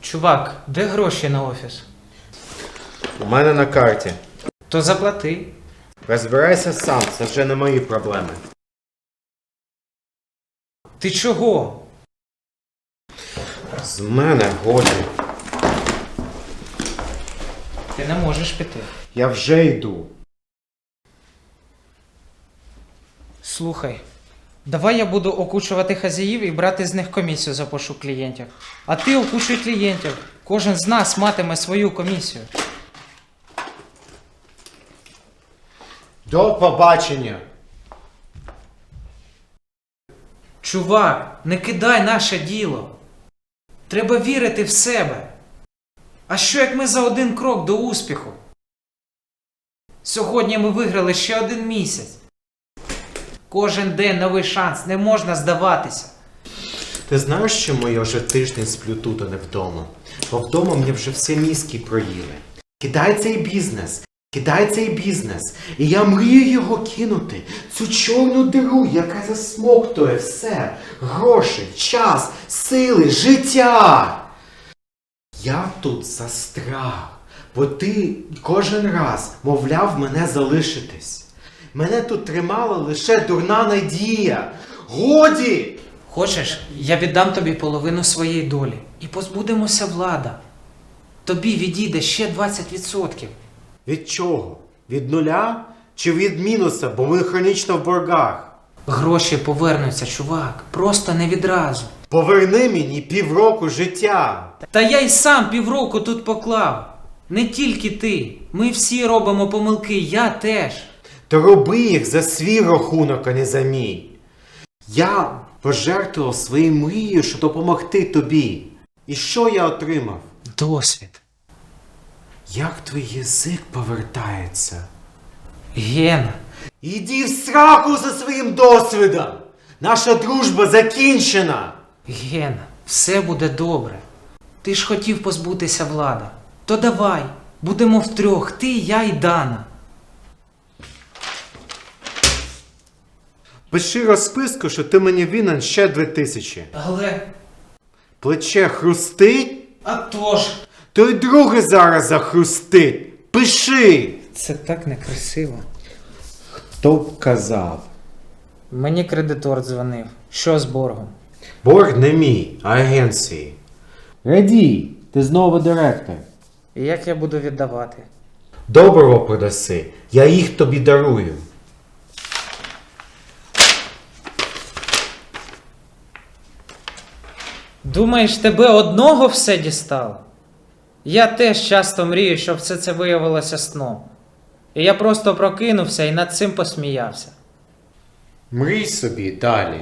Чувак, де гроші на офіс? У мене на карті. То заплати. Розбирайся сам, це вже не мої проблеми. Ти чого? З мене годі. Ти не можеш піти. Я вже йду. Слухай, давай я буду окучувати хазяїв і брати з них комісію за пошук клієнтів. А ти окучуй клієнтів. Кожен з нас матиме свою комісію. До побачення. Чувак, не кидай наше діло. Треба вірити в себе. А що як ми за один крок до успіху? Сьогодні ми виграли ще один місяць. Кожен день новий шанс, не можна здаватися. Ти знаєш, чому я вже тиждень сплю тут, а не вдома? Бо вдома мені вже всі мізки проїли. Кидай цей бізнес, кидай цей бізнес. І я мрію його кинути. Цю чорну диру, яка засмоктує все. Гроші, час, сили, життя. Я тут застряг, бо ти кожен раз мовляв мене залишитись. Мене тут тримала лише дурна надія. Годі! Хочеш, я віддам тобі половину своєї долі і позбудемося влада. Тобі відійде ще 20%. Від чого? Від нуля чи від мінуса, бо ми хронічно в боргах? Гроші повернуться, чувак, просто не відразу. Поверни мені півроку життя. Та я й сам півроку тут поклав. Не тільки ти. Ми всі робимо помилки, я теж. То роби їх за свій рахунок, а не за мій. Я пожертвував своєю мрією, щоб допомогти тобі. І що я отримав? Досвід. Як твій язик повертається? Гена. Іди в сраку за своїм досвідом! Наша дружба закінчена! Гена, все буде добре. Ти ж хотів позбутися влада. То давай, будемо втрьох, ти, я і Дана. Пиши розписку, що ти мені винен ще дві тисячі. Але. Плече хрустить, А то ж. то й друге зараз захрустить. Пиши! Це так некрасиво. Хто б казав? Мені кредитор дзвонив. Що з боргом? Борг не мій, а агенції. Радій, ти знову директор. І як я буду віддавати? Доброго продаси, я їх тобі дарую. Думаєш, тебе одного все дістало? Я теж часто мрію, щоб все це виявилося сном. І я просто прокинувся і над цим посміявся. Мрій собі далі.